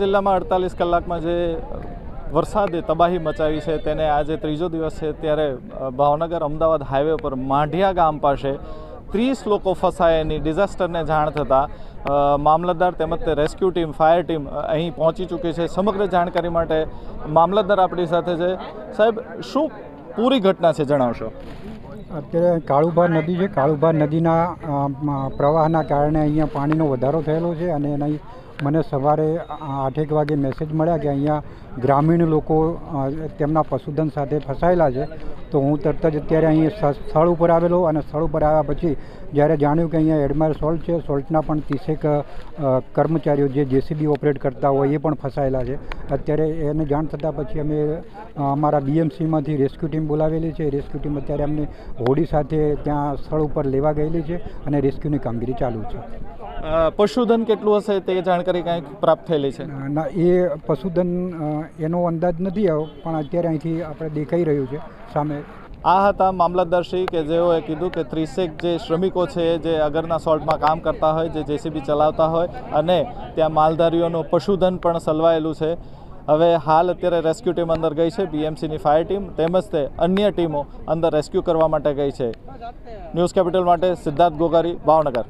જિલ્લામાં અડતાલીસ કલાકમાં જે વરસાદે તબાહી મચાવી છે, તેને આજે ત્રીજો દિવસ છે, ત્યારે ભાવનગર અમદાવાદ હાઈવે પર માઢિયા ગામ પાસે ત્રીસ લોકો ફસાયાની ડિઝાસ્ટરને જાણ થતાં મામલતદાર તેમજ રેસ્ક્યુ ટીમ, ફાયર ટીમ અહીં પહોંચી ચૂકી છે. સમગ્ર જાણકારી માટે મામલતદાર આપણી સાથે છે. સાહેબ, શું પૂરી ઘટના છે, જણાવશો? અત્યારે કાળુભા નદી છે. કાળુભા નદીના પ્રવાહના કારણે અહીંયા પાણીનો વધારો થયેલો છે અને એના મને સવારે આઠેક વાગે મેસેજ મળ્યા કે અહીંયા ગ્રામીણ લોકો તેમના પશુધન સાથે ફસાયેલા છે. તો હું તરત જ અત્યારે અહીં સ્થળ ઉપર આવેલો અને સ્થળ ઉપર આવ્યા પછી જ્યારે જાણ્યું કે અહીંયા એડમાયર સોલ્ટ છે, સોલ્ટના પણ ત્રીસેક કર્મચારીઓ જે જેસીબી ઓપરેટ કરતા હોય એ પણ ફસાયેલા છે. અત્યારે એને જાણ થતાં પછી અમે અમારા બીએમસીમાંથી રેસ્ક્યુ ટીમ બોલાવેલી છે. રેસ્ક્યુ ટીમ અત્યારે અમને હોડી સાથે ત્યાં સ્થળ ઉપર લેવા ગયેલી છે અને રેસ્ક્યુની કામગીરી ચાલુ છે. પશુધન કેટલું હશે તે જાણકારી કાંઈક પ્રાપ્ત થયેલી છે? ના એ પશુધન એનો અંદાજ નથી આવ્યો પણ અત્યારે અહીંથી આપણે દેખાઈ રહ્યું છે સામે. આ હતા મામલતદારશ્રી કે જેઓએ કીધું કે ત્રીસેક જે શ્રમિકો છે જે અગરના સોલ્ટમાં કામ કરતા હોય જે જેસીબી ચલાવતા હોય અને ત્યાં માલધારીઓનું પશુધન પણ સલવાયેલું છે. હવે હાલ અત્યારે રેસ્ક્યુ ટીમ અંદર ગઈ છે બીએમસીની ફાયર ટીમ તેમજ તે અન્ય ટીમો અંદર રેસ્ક્યુ કરવા માટે ગઈ છે. ન્યૂઝ કેપિટલ માટે સિદ્ધાર્થ ગોગારી ભાવનગર.